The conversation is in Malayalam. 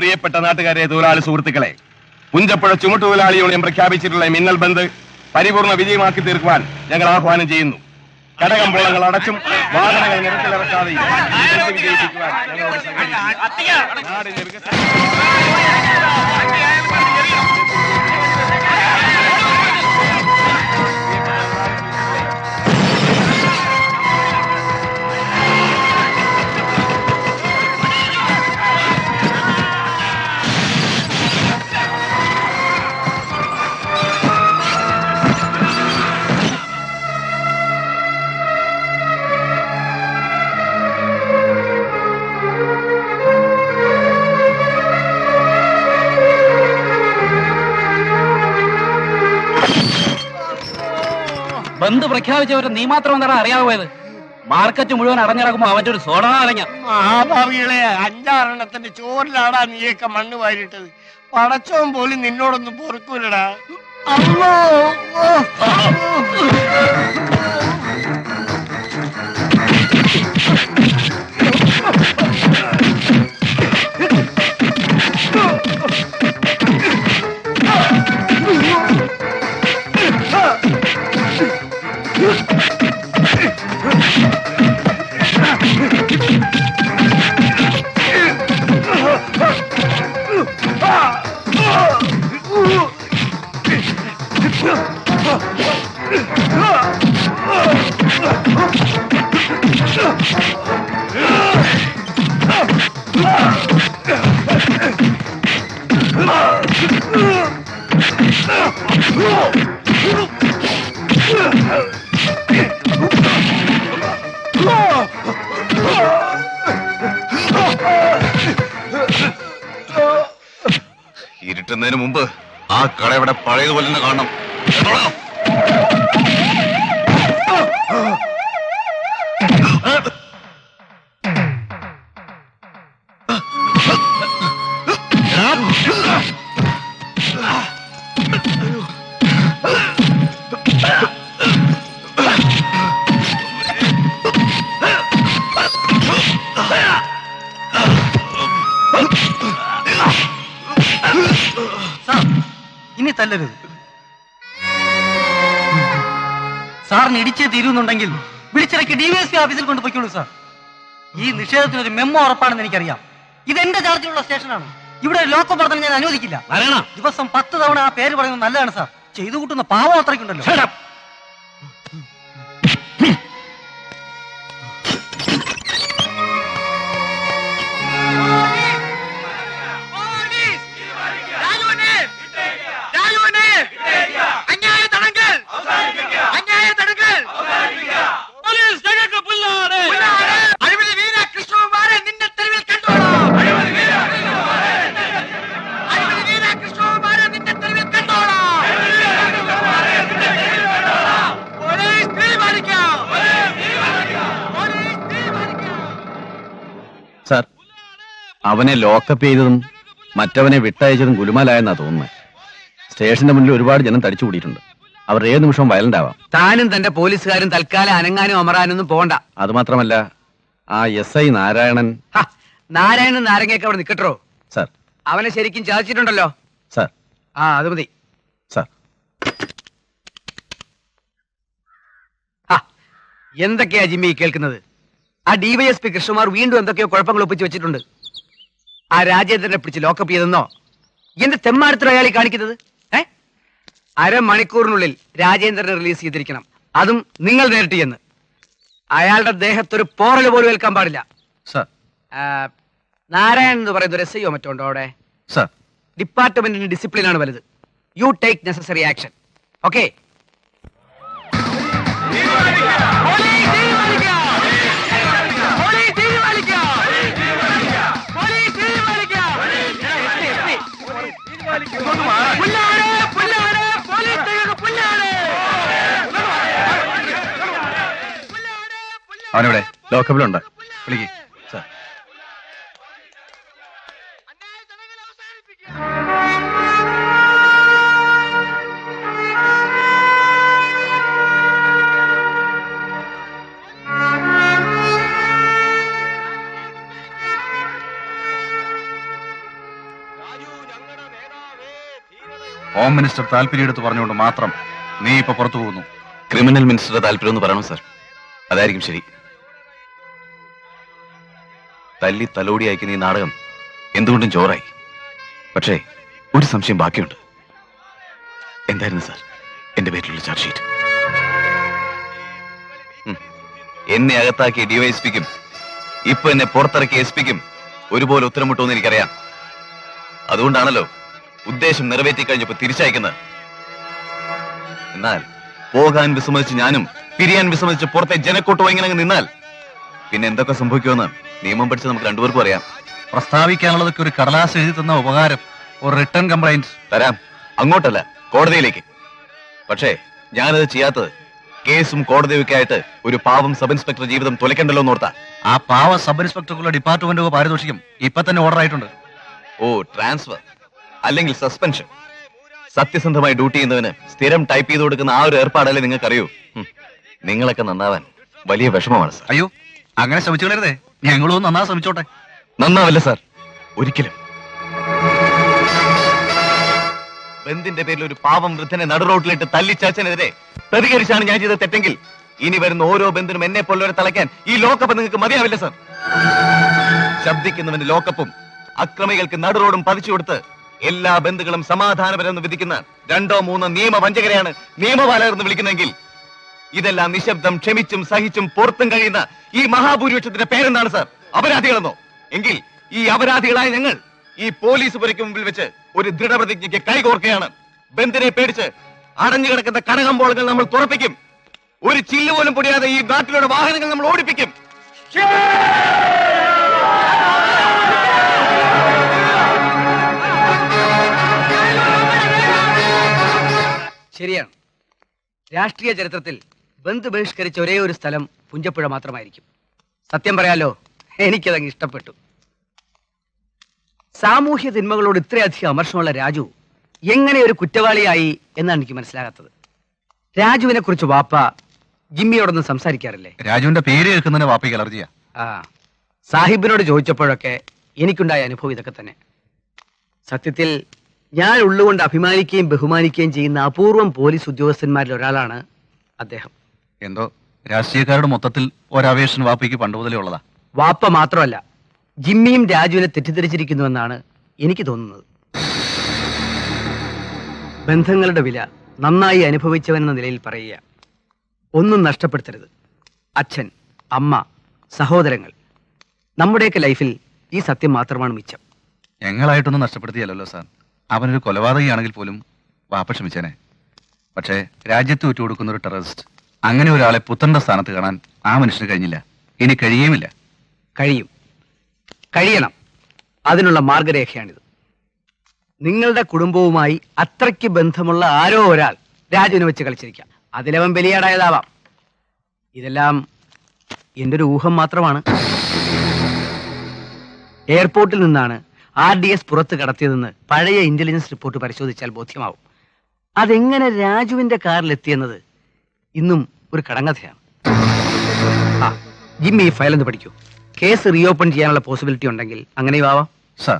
പ്രിയപ്പെട്ട നാട്ടുകാരെ തൊഴിലാളി സുഹൃത്തുക്കളെ പുഞ്ചപ്പുഴ ചുമട്ടുതൊഴിലാളി യൂണിയൻ പ്രഖ്യാപിച്ചിട്ടുള്ള മിന്നൽ ബന്ദ് പരിപൂർണ വിജയമാക്കി തീർക്കുവാൻ ഞങ്ങൾ ആഹ്വാനം ചെയ്യുന്നു. കടകമ്പോളങ്ങൾ അടച്ചും വാഹനങ്ങൾ നിരത്തിലിറക്കാതെയും വിജയിപ്പിക്കുവാൻ ഞങ്ങളോട്. ബന്ദ് പ്രഖ്യാപിച്ചവരെ നീ മാത്രം എന്താണ് അറിയാതെ പോയത്? മാർക്കറ്റ് മുഴുവൻ അടഞ്ഞിറക്കുമ്പോ അവന്റെ ഒരു സോഡ അടങ്ങ മഹാഭാവികളെ അഞ്ചാറെണ്ണത്തിന്റെ ചോറിലാടാ നീയൊക്കെ മണ്ണ് വാരിട്ടത് പടച്ചവൻ പോലും നിന്നോടൊന്നും പൊറുക്കൂലടാ. അമ്മോ ഇരുട്ടുന്നതിന് മുമ്പ് ആ കട ഇവിടെ പഴയതുപോലെ തന്നെ കാണണം കേട്ടോടാ? ഇനി തല്ലരുത്. സാറിന് ഇടിച്ചേ തീരുന്നുണ്ടെങ്കിൽ വിളിച്ചിറക്കി ഡി വി എസ് പി ഓഫീസിൽ കൊണ്ടുപോയിക്കോളൂ സാർ. ഈ നിഷേധത്തിന് ഒരു മെമ്മോ ഉറപ്പാണെന്ന് എനിക്കറിയാം. ഇത് എന്റെ ചാർജിലുള്ള സ്റ്റേഷനാണ്. ഇവിടെ ലോക്കം പറഞ്ഞാൽ ഞാൻ അനുവദിക്കില്ല. ദിവസം പത്ത് തവണ ആ പേര് പറയുന്നത് നല്ലതാണ് സാർ. ചെയ്തു കൂട്ടുന്ന പാവം അത്രയ്ക്കുണ്ടല്ലോ. അവനെ ലോക്കപ്പ് ചെയ്തതും മറ്റവനെ വിട്ടയച്ചതും ഗുലുമാലായെന്നാ തോന്നുന്നത് സ്റ്റേഷന്റെ മുന്നിൽ ഒരുപാട് ജനം തടിച്ചു കൂടിയിട്ടുണ്ട്. അവർ ഏത് നിമിഷവും വയലന്റ് ആവാം. താനും തന്റെ പോലീസുകാരും തൽക്കാലം അനങ്ങാനും അമറാനൊന്നും പോണ്ട അത് മാത്രമല്ല ആ എസ് ഐ നാരായണൻ നാരായണൻ നാരങ്ങയൊക്കെ അവിടെ നിക്കട്ടോ? സർ. അവനെ ശരിക്കും ചതച്ചിട്ടുണ്ടല്ലോ? സർ. ആ അത് മതി. സർ. എന്തൊക്കെയാ ജിമ്മി കേൾക്കുന്നത്? ആ ഡിവൈഎസ്പി കൃഷ്ണകുമാർ വീണ്ടും എന്തൊക്കെയോ കുഴപ്പങ്ങൾ ഒപ്പിച്ച് വെച്ചിട്ടുണ്ട്. ആ രാജേന്ദ്രനെ പിടിച്ച് ലോക്കപ്പ് ചെയ്തെന്നോ? എന്ത് തെമ്മാടത്തിലോ അയാൾ ഈ കാണിക്കുന്നത്? ഏ? അരമണിക്കൂറിനുള്ളിൽ രാജേന്ദ്രനെ റിലീസ് ചെയ്തിരിക്കണം. അതും നിങ്ങൾ നേരിട്ട് ചെന്ന്. അയാളുടെ ദേഹത്തൊരു പോറൽ പോലും ഏൽക്കാൻ പാടില്ല. സർ. നാരായണൻ എന്ന് പറയുന്ന ഒരു എസ് ഐയോ മറ്റോ ഉണ്ടോ അവിടെ? സർ. ഡിപ്പാർട്ട്മെന്റിന് ഡിസിപ്ലിൻ ആണ് വലുത്. You take necessary action okay ലോക്കപ്പിലുണ്ട് വിളിക്ക്. സാർ. ഹോം മിനിസ്റ്റർ താല്പര്യമെടുത്ത് പറഞ്ഞുകൊണ്ട് മാത്രം നീ ഇപ്പൊ പുറത്തു പോകുന്നു. ക്രിമിനൽ മിനിസ്റ്റർ താല്പര്യം എന്ന് പറയണം സർ. അതായിരിക്കും ശരി. തല്ലി തലോടി അയക്കുന്ന ഈ നാടകം എന്തുകൊണ്ടും ചോറായി. പക്ഷേ ഒരു സംശയം ബാക്കിയുണ്ട്. എന്തായിരുന്നു സാർ? എന്റെ പേരിലുള്ള ചാർജ് ഷീറ്റ്. എന്നെ അകത്താക്കിയ ഡിവൈഎസ്പിക്കും ഇപ്പൊ എന്നെ പുറത്തിറക്കിയ എസ് പിക്കും ഒരുപോലെ ഉത്തരം മുട്ടുമെന്ന് എനിക്കറിയാം. അതുകൊണ്ടാണല്ലോ ഉദ്ദേശം നിറവേറ്റി കഴിഞ്ഞപ്പോ തിരിച്ചയക്കുന്നത്. എന്നാൽ പോകാൻ വിസമ്മതിച്ച് ഞാനും പിരിയാൻ വിസമ്മതിച്ച് പുറത്തെ ജനക്കൂട്ടം ഇങ്ങനെ നിന്നാൽ പിന്നെ എന്തൊക്കെ സംഭവിക്കുമെന്ന് നിയമം പഠിച്ച് നമുക്ക് രണ്ടുപേർക്കും അറിയാം. പ്രസ്താവിക്കാനുള്ളതൊക്കെ ഒരു കടലാസ് എഴുതി തന്ന ഉപകാരം ഒരു റിട്ടേൺ കംപ്ലൈന്റ് തരാം. അങ്ങോട്ടല്ല കോടതിയിലേക്ക്. പക്ഷേ ഞാനത് ചെയ്യാത്തത് കേസും കോടതിയൊക്കെ ആയിട്ട് ഒരു പാവം സബ് ഇൻസ്പെക്ടർ ജീവിതം തുലയ്ക്കണ്ടല്ലോ എന്നോർത്താ ആ പാവ സബ് ഇൻസ്പെക്ടർക്കുള്ള ഡിപ്പാർട്ട്മെന്റ് പാരിതോഷിക്കും. ഇപ്പൊ തന്നെ ഓർഡർ ആയിട്ടുണ്ട്. ഓ ട്രാൻസ്ഫർ അല്ലെങ്കിൽ സസ്പെൻഷൻ സത്യസന്ധമായി ഡ്യൂട്ടി ചെയ്യുന്നവന് സ്ഥിരം ടൈപ്പ് ചെയ്ത് കൊടുക്കുന്ന ആ ഒരു ഏർപ്പാടല്ലേ നിങ്ങൾക്കറിയൂ. നിങ്ങളൊക്കെ നന്നാവാൻ വലിയ വിഷമമാണ് അയ്യോ അങ്ങനെ ശ്രമിച്ചു കളരുതേ ഞങ്ങളും നന്നാ ശ്രമിച്ചോട്ടെ. നന്നാവില്ല സാർ. ഒരിക്കലും. ബന്ദിന്റെ പേരിൽ ഒരു പാവം വൃദ്ധനെ നടുറോട്ടിലിട്ട് തല്ലിച്ചാച്ചനെതിരെ പ്രതികരിച്ചാണ് ഞാൻ ചെയ്ത തെറ്റെങ്കിൽ ഇനി വരുന്ന ഓരോ ബന്ധുനും എന്നെ പോലുള്ളവരെ തളയ്ക്കാൻ ഈ ലോക്കപ്പ് നിങ്ങൾക്ക് മതിയാവില്ല സാർ. ശബ്ദിക്കുന്നവന്റെ ലോക്കപ്പും അക്രമികൾക്ക് നടുറോടും പതിച്ചു കൊടുത്ത് എല്ലാ ബന്ധുക്കളും സമാധാനപരമെന്ന് വിധിക്കുന്ന രണ്ടോ മൂന്നോ നിയമവഞ്ചകരെയാണ് നിയമപാലകർ എന്ന് വിളിക്കുന്നെങ്കിൽ ഇതെല്ലാം നിശബ്ദം ക്ഷമിച്ചും സഹിച്ചും പുറത്തും കഴിയുന്ന ഈ മഹാഭൂരിപക്ഷത്തിന്റെ പേരെന്താണ് സാർ? അപരാധികളെന്നോ? എങ്കിൽ ഈ അപരാധികളായ ഞങ്ങൾ ഈ പോലീസ് പുരയ്ക്ക് മുമ്പിൽ വെച്ച് ഒരു ദൃഢപ്രതിജ്ഞയ്ക്ക് കൈകോർക്കുകയാണ്. ബന്ദിനെ പേടിച്ച് അടഞ്ഞു കിടക്കുന്ന കടകമ്പോളങ്ങൾ നമ്മൾ തുറപ്പിക്കും. ഒരു ചില്ല് പോലും പൊടിയാതെ ഈ നാട്ടിലൂടെ വാഹനങ്ങൾ നമ്മൾ ഓടിപ്പിക്കും. ശരിയാണ്. രാഷ്ട്രീയ ചരിത്രത്തിൽ ബന്ധു ബഹിഷ്കരിച്ച ഒരേ ഒരു സ്ഥലം പുഞ്ചപ്പുഴ മാത്രമായിരിക്കും. സത്യം പറയാലോ എനിക്കതങ്ങ് ഇഷ്ടപ്പെട്ടു. സാമൂഹ്യ തിന്മകളോട് ഇത്രയധികം അമർഷമുള്ള രാജു എങ്ങനെ ഒരു കുറ്റവാളിയായി എന്നാണ് എനിക്ക് മനസ്സിലാകാത്തത്. രാജുവിനെ കുറിച്ച് വാപ്പ ജിമ്മിയോടൊന്നും സംസാരിക്കാറില്ലേ? രാജുവിന്റെ പേര് കേൾക്കുന്നതിന് വാപ്പയ്ക്ക് അലർജിയാ. ആ സാഹിബിനോട് ചോദിച്ചപ്പോഴൊക്കെ എനിക്കുണ്ടായ അനുഭവം ഇതൊക്കെ തന്നെ. സത്യത്തിൽ ഞാൻ ഉള്ളുകൊണ്ട് അഭിമാനിക്കുകയും ബഹുമാനിക്കുകയും ചെയ്യുന്ന അപൂർവം പോലീസ് ഉദ്യോഗസ്ഥന്മാരിൽ ഒരാളാണ് അദ്ദേഹം. എന്തോ? രാഷ്ട്രീയക്കാരുടെ മൊത്തത്തിൽ ഒരാവേശം വാപ്പയ്ക്ക് പണ്ട് മുതലേ ഉള്ളതാ. വാപ്പ മാത്രമല്ല ജിമ്മിയും രാജുവിനെ തെറ്റിദ്ധരിച്ചിരിക്കുന്നുവെന്നാണ് എനിക്ക് തോന്നുന്നത്. ബന്ധങ്ങളുടെ വില നന്നായി അനുഭവിച്ചവൻ എന്ന നിലയിൽ പറയുക. ഒന്നും നഷ്ടപ്പെടുത്തരുത്. അച്ഛൻ അമ്മ സഹോദരങ്ങൾ. നമ്മുടെയൊക്കെ ലൈഫിൽ ഈ സത്യം മാത്രമാണ് മിച്ചം. ഞങ്ങളായിട്ടൊന്നും നഷ്ടപ്പെടുത്തിയല്ലോ സാർ. അവനൊരു കൊലപാതകയാണെങ്കിൽ പോലും വാപ്പ ക്ഷമിച്ചേനെ. പക്ഷേ രാജ്യത്ത് വിട്ടുകൊടുക്കുന്ന ഒരു ടെററിസ്റ്റ് അങ്ങനെ ഒരാളെ പുത്രന്റെ സ്ഥാനത്ത് കാണാൻ ആ മനുഷ്യന് കഴിഞ്ഞില്ല. ഇനി കഴിയുമില്ല കഴിയും. കഴിയണം. അതിനുള്ള മാർഗരേഖയാണിത്. നിങ്ങളുടെ കുടുംബവുമായി അത്രയ്ക്ക് ബന്ധമുള്ള ആരോ ഒരാൾ രാജുവിനെ വെച്ച് കളിച്ചിരിക്കാം. അതിലവൻ ബലിയാടായതാവാം. ഇതെല്ലാം എന്റെ ഒരു ഊഹം മാത്രമാണ്. എയർപോർട്ടിൽ നിന്നാണ് ആർ ഡി എസ് പുറത്ത് കടത്തിയതെന്ന് പഴയ ഇന്റലിജൻസ് റിപ്പോർട്ട് പരിശോധിച്ചാൽ ബോധ്യമാവും. അതെങ്ങനെ രാജുവിന്റെ കാറിൽ എത്തിയെന്നത് ഇന്നും ഒരു കടങ്കഥയാണ്. ആ ജിമ്മി ഈ ഫയൽ ഒന്ന് പഠിക്കൂ. കേസ് റീഓപ്പൺ ചെയ്യാനുള്ള പോസിബിലിറ്റി ഉണ്ടെങ്കിൽ അങ്ങനെയും ആവാം. സാർ